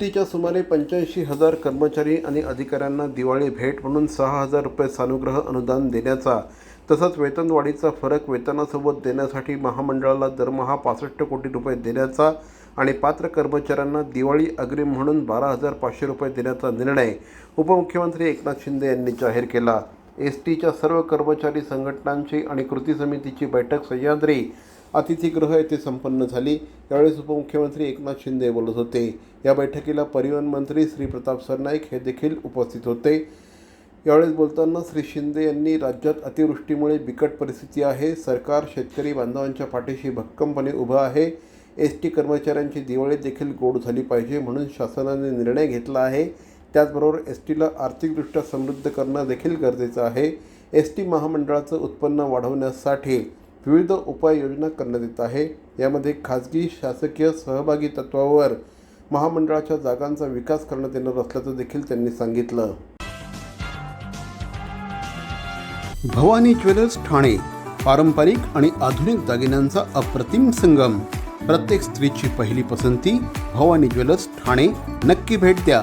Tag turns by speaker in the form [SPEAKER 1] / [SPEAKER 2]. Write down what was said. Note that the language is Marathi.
[SPEAKER 1] टीच्या सुमारे पंच्याऐंशी हजार कर्मचारी आणि अधिकाऱ्यांना दिवाळी भेट म्हणून सहा हजार रुपये सानुग्रह अनुदान देण्याचा तसंच वेतनवाढीचा फरक वेतनासोबत देण्यासाठी महामंडळाला दरमहा पासष्ट कोटी रुपये देण्याचा आणि पात्र कर्मचाऱ्यांना दिवाळी अग्रिम म्हणून बारा हजार पाचशे रुपये देण्याचा निर्णय उपमुख्यमंत्री एकनाथ शिंदे यांनी जाहीर केला. एस टीच्या सर्व कर्मचारी संघटनांची आणि कृती समितीची बैठक सह्याद्री अतिथीगृह येथे संपन्न झाली. यावेळेस उपमुख्यमंत्री एकनाथ शिंदे बोलत होते. या बैठकीला परिवहन मंत्री श्री प्रताप सरनाईक हे देखील उपस्थित होते. यावेळेस बोलताना श्री शिंदे यांनी राज्यात अतिवृष्टीमुळे बिकट परिस्थिती आहे. सरकार शेतकरी बांधवांच्या पाठीशी भक्कमपणे उभं आहे. एस टी कर्मचाऱ्यांची दिवाळी देखील गोड झाली पाहिजे म्हणून शासनाने निर्णय घेतला आहे. त्याचबरोबर एस टीला आर्थिकदृष्ट्या समृद्ध करणं देखील गरजेचं आहे. एस टी महामंडळाचं उत्पन्न वाढवण्यासाठी विविध उपाययोजना करण्यात येत आहे. यामध्ये खाजगी शासकीय सहभागी तत्वावर महामंडळाच्या जागांचा विकास करण्यात येणार असल्याचं देखील त्यांनी सांगितलं. भवानी ज्वेलर्स ठाणे पारंपरिक आणि आधुनिक दागिन्यांचा अप्रतिम संगम. प्रत्येक स्त्रीची पहिली पसंती भवानी ज्वेलर्स ठाणे. नक्की भेट द्या.